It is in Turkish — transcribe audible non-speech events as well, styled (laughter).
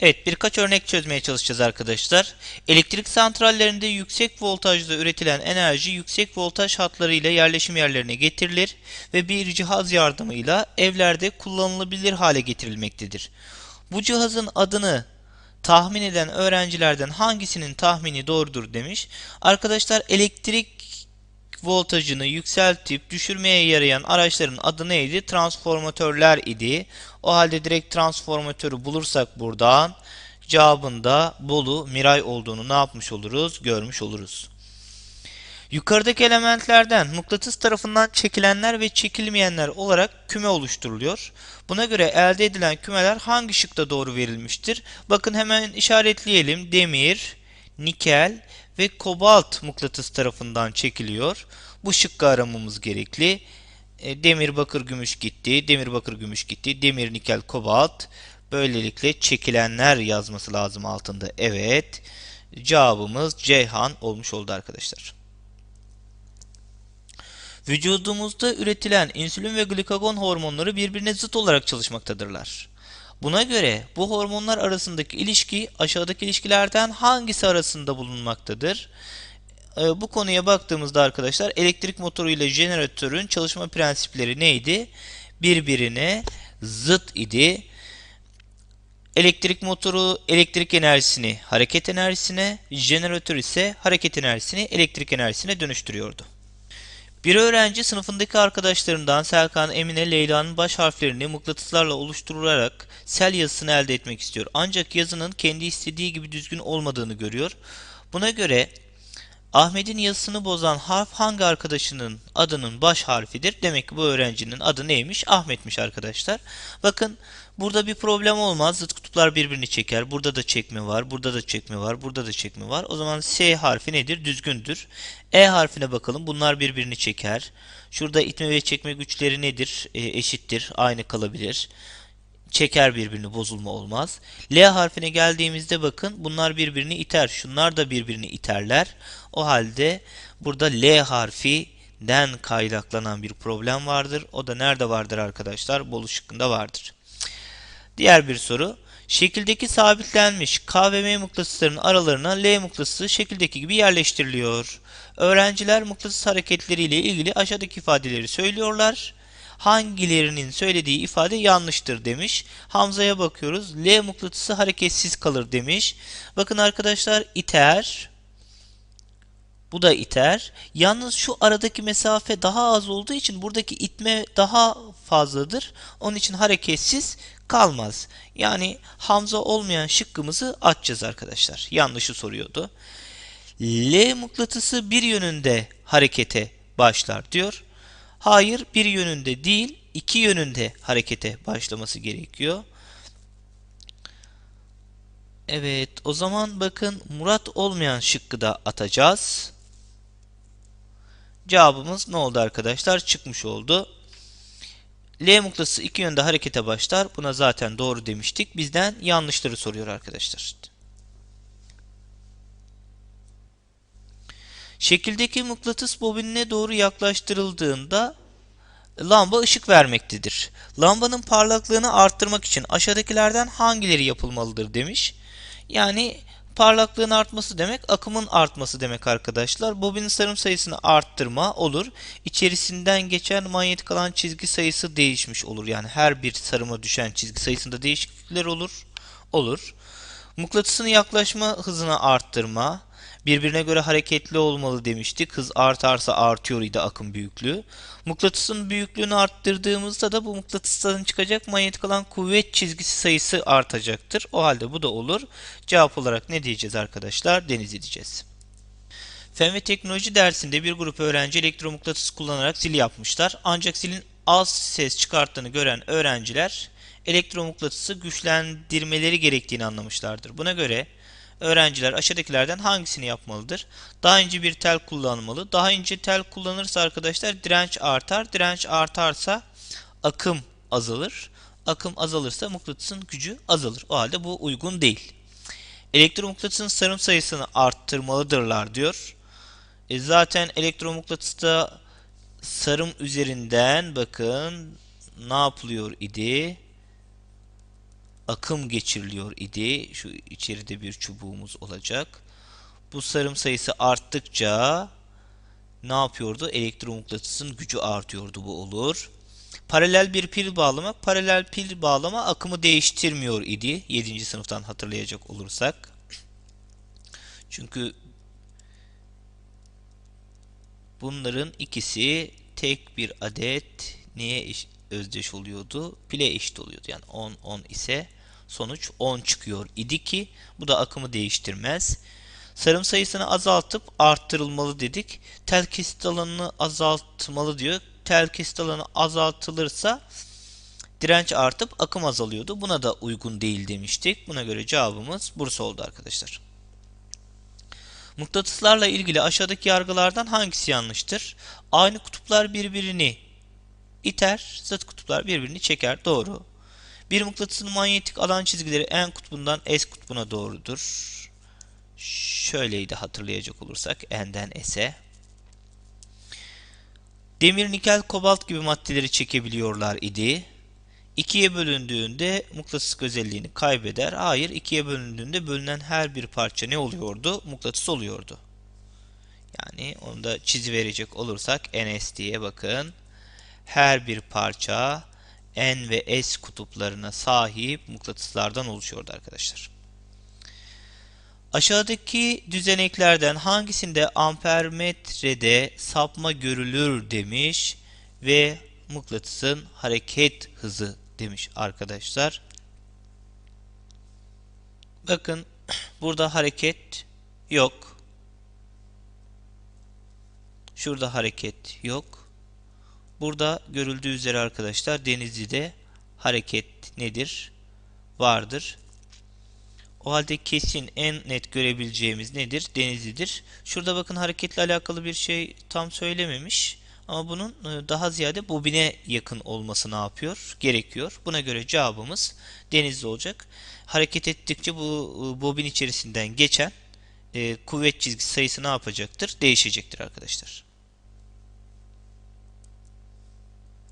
Evet birkaç örnek çözmeye çalışacağız arkadaşlar. Elektrik santrallerinde yüksek voltajda üretilen enerji yüksek voltaj hatlarıyla yerleşim yerlerine getirilir ve bir cihaz yardımıyla evlerde kullanılabilir hale getirilmektedir. Bu cihazın adını tahmin eden öğrencilerden hangisinin tahmini doğrudur demiş. Arkadaşlar elektrik voltajını yükseltip düşürmeye yarayan araçların adı neydi? Transformatörler idi. O halde direkt transformatörü bulursak buradan cevabında Bolu Miray olduğunu ne yapmış oluruz? Görmüş oluruz. Yukarıdaki elementlerden mıknatıs tarafından çekilenler ve çekilmeyenler olarak küme oluşturuluyor. Buna göre elde edilen kümeler hangi şıkta doğru verilmiştir? Bakın hemen işaretleyelim. Demir, nikel ve kobalt mıknatıs tarafından çekiliyor. Bu şıkkı aramamız gerekli. E, demir, bakır, gümüş gitti. Demir, bakır, gümüş gitti. Demir, nikel, kobalt. Böylelikle çekilenler yazması lazım altında. Evet. Cevabımız Ceyhan olmuş oldu arkadaşlar. Vücudumuzda üretilen insülin ve glikagon hormonları birbirine zıt olarak çalışmaktadırlar. Buna göre bu hormonlar arasındaki ilişki aşağıdaki ilişkilerden hangisi arasında bulunmaktadır? Ee, bu konuya baktığımızda arkadaşlar elektrik motoru ile jeneratörün çalışma prensipleri neydi? Birbirine zıt idi. Elektrik motoru elektrik enerjisini hareket enerjisine, jeneratör ise hareket enerjisini elektrik enerjisine dönüştürüyordu. Bir öğrenci sınıfındaki arkadaşlarından Serkan, Emine, Leyla'nın baş harflerini mıknatıslarla oluşturarak sel yazısını elde etmek istiyor. Ancak yazının kendi istediği gibi düzgün olmadığını görüyor. Buna göre Ahmet'in yazısını bozan harf hangi arkadaşının adının baş harfidir? Demek ki bu öğrencinin adı neymiş? Ahmet'miş arkadaşlar. Bakın burada bir problem olmaz. Zıt kutuplar birbirini çeker. Burada da çekme var. Burada da çekme var. Burada da çekme var. O zaman S harfi nedir? Düzgündür. E harfine bakalım. Bunlar birbirini çeker. Şurada itme ve çekme güçleri nedir? E, eşittir. Aynı kalabilir çeker birbirini bozulma olmaz. L harfine geldiğimizde bakın bunlar birbirini iter. Şunlar da birbirini iterler. O halde burada L harfinden kaynaklanan bir problem vardır. O da nerede vardır arkadaşlar? Bolu şıkkında vardır. Diğer bir soru. Şekildeki sabitlenmiş K ve M mıknatıslarının aralarına L mıknatısı şekildeki gibi yerleştiriliyor. Öğrenciler mıknatıs hareketleriyle ilgili aşağıdaki ifadeleri söylüyorlar hangilerinin söylediği ifade yanlıştır demiş. Hamza'ya bakıyoruz. L mıknatısı hareketsiz kalır demiş. Bakın arkadaşlar iter. Bu da iter. Yalnız şu aradaki mesafe daha az olduğu için buradaki itme daha fazladır. Onun için hareketsiz kalmaz. Yani Hamza olmayan şıkkımızı açacağız arkadaşlar. Yanlışı soruyordu. L mıknatısı bir yönünde harekete başlar diyor. Hayır bir yönünde değil iki yönünde harekete başlaması gerekiyor. Evet o zaman bakın Murat olmayan şıkkı da atacağız. Cevabımız ne oldu arkadaşlar? Çıkmış oldu. L mıknatısı iki yönde harekete başlar. Buna zaten doğru demiştik. Bizden yanlışları soruyor arkadaşlar. Şekildeki mıknatıs bobinine doğru yaklaştırıldığında lamba ışık vermektedir. Lambanın parlaklığını arttırmak için aşağıdakilerden hangileri yapılmalıdır demiş. Yani parlaklığın artması demek akımın artması demek arkadaşlar. Bobinin sarım sayısını arttırma olur. İçerisinden geçen manyetik alan çizgi sayısı değişmiş olur. Yani her bir sarıma düşen çizgi sayısında değişiklikler olur. Olur. Mıknatısın yaklaşma hızını arttırma. Birbirine göre hareketli olmalı demiştik. Hız artarsa artıyor idi akım büyüklüğü. Mıknatısın büyüklüğünü arttırdığımızda da bu mıknatıstan çıkacak manyetik alan kuvvet çizgisi sayısı artacaktır. O halde bu da olur. Cevap olarak ne diyeceğiz arkadaşlar? Deniz diyeceğiz. Fen ve teknoloji dersinde bir grup öğrenci elektromıknatıs kullanarak zil yapmışlar. Ancak zilin az ses çıkarttığını gören öğrenciler elektromıknatısı güçlendirmeleri gerektiğini anlamışlardır. Buna göre öğrenciler aşağıdakilerden hangisini yapmalıdır? Daha ince bir tel kullanmalı. Daha ince tel kullanırsa arkadaşlar direnç artar. Direnç artarsa akım azalır. Akım azalırsa mıknatısın gücü azalır. O halde bu uygun değil. Elektromıknatısın sarım sayısını arttırmalıdırlar diyor. E zaten elektromıknatısta sarım üzerinden bakın ne yapılıyor idi? Akım geçiriliyor idi. Şu içeride bir çubuğumuz olacak. Bu sarım sayısı arttıkça ne yapıyordu? Elektromıknatısın gücü artıyordu bu olur. Paralel bir pil bağlamak, paralel pil bağlama akımı değiştirmiyor idi. 7. sınıftan hatırlayacak olursak. Çünkü bunların ikisi tek bir adet neye eş- özdeş oluyordu? Pile eşit oluyordu. Yani 10 10 ise sonuç 10 çıkıyor idi ki bu da akımı değiştirmez. Sarım sayısını azaltıp arttırılmalı dedik. Tel kesit alanını azaltmalı diyor. Tel kesit alanı azaltılırsa direnç artıp akım azalıyordu. Buna da uygun değil demiştik. Buna göre cevabımız Bursa oldu arkadaşlar. Mıknatıslarla ilgili aşağıdaki yargılardan hangisi yanlıştır? Aynı kutuplar birbirini iter, zıt kutuplar birbirini çeker. Doğru. Bir mıknatısın manyetik alan çizgileri en kutbundan S kutbuna doğrudur. Şöyleydi hatırlayacak olursak N'den S'e. Demir, nikel, kobalt gibi maddeleri çekebiliyorlar idi. İkiye bölündüğünde mıknatıslık özelliğini kaybeder. Hayır, ikiye bölündüğünde bölünen her bir parça ne oluyordu? Mıknatıs oluyordu. Yani onu da çizi verecek olursak NS diye bakın. Her bir parça N ve S kutuplarına sahip mıknatıslardan oluşuyordu arkadaşlar. Aşağıdaki düzeneklerden hangisinde ampermetrede sapma görülür demiş ve mıknatısın hareket hızı demiş arkadaşlar. Bakın (clears throat) burada hareket yok. Şurada hareket yok. Burada görüldüğü üzere arkadaşlar Denizli'de hareket nedir? Vardır. O halde kesin en net görebileceğimiz nedir? Denizli'dir. Şurada bakın hareketle alakalı bir şey tam söylememiş. Ama bunun e, daha ziyade bobine yakın olması ne yapıyor? Gerekiyor. Buna göre cevabımız Denizli olacak. Hareket ettikçe bu e, bobin içerisinden geçen e, kuvvet çizgisi sayısı ne yapacaktır? Değişecektir arkadaşlar.